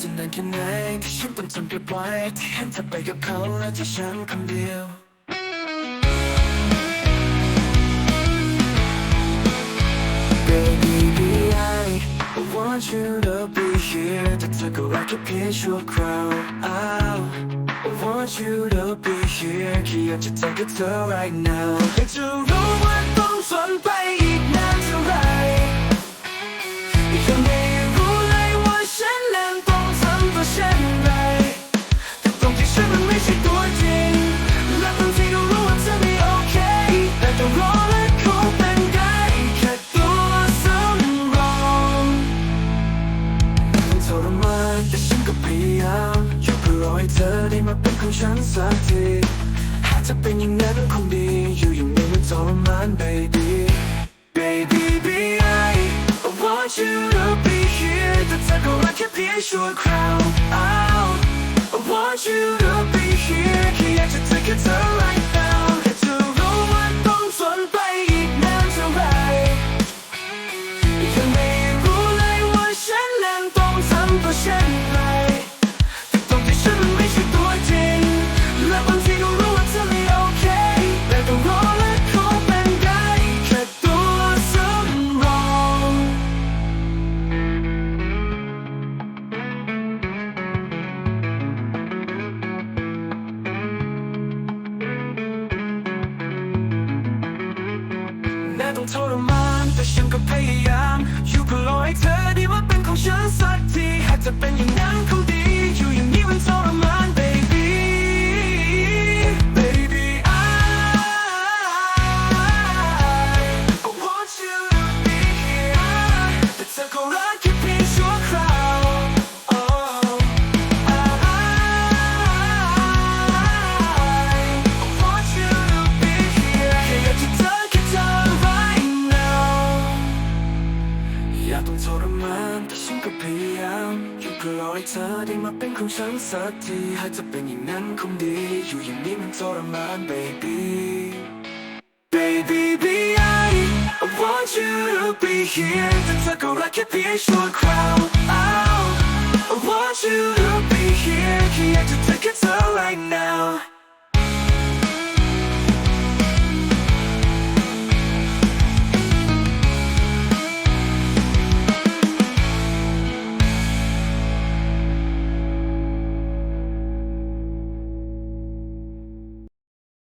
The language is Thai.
จะนานแค่ไหนที่ฉันต้องทนเก็บไว้ที่เห็นเธอไปกับเขาและที่ฉันคนเดียว Baby, be I I want you to be here to take a ride to pitch your crowd out. I want you to be here แค่อยากจะ take it to right now อยากจะรู้ว่ ยายามอยู่เพื่อรอให้เธอได้มาเป็นของฉันสักทีหากจะเป็นอย่างนั้นคงดีอยู่อย่างนี้มันทรมาน baby baby be I I want you to be here แต่เธอก็รักแค่เพียงชั่วคราว I want you to be here แค่อยากจะเจอแค่เธอ ต้องทรมานแต่ฉันก็พยายาม อยู่เพื่อรอให้เธอได้มาเป็นของฉันสักทีหากจะเป็นอย่างนั้นานแต่ฉันก็พยายามอยู่เพื่อรอให้เธอได้มาเป็นของฉันสักทีหากจะเป็นอย่างนั้นคงดี อยู่อย่างนี้มันทรมาน baby Baby be I I want you to be here แต่เธอก็รักแค่เพียงชั่วคราว Oh I want you to be here แค่อยากจะ take it to right now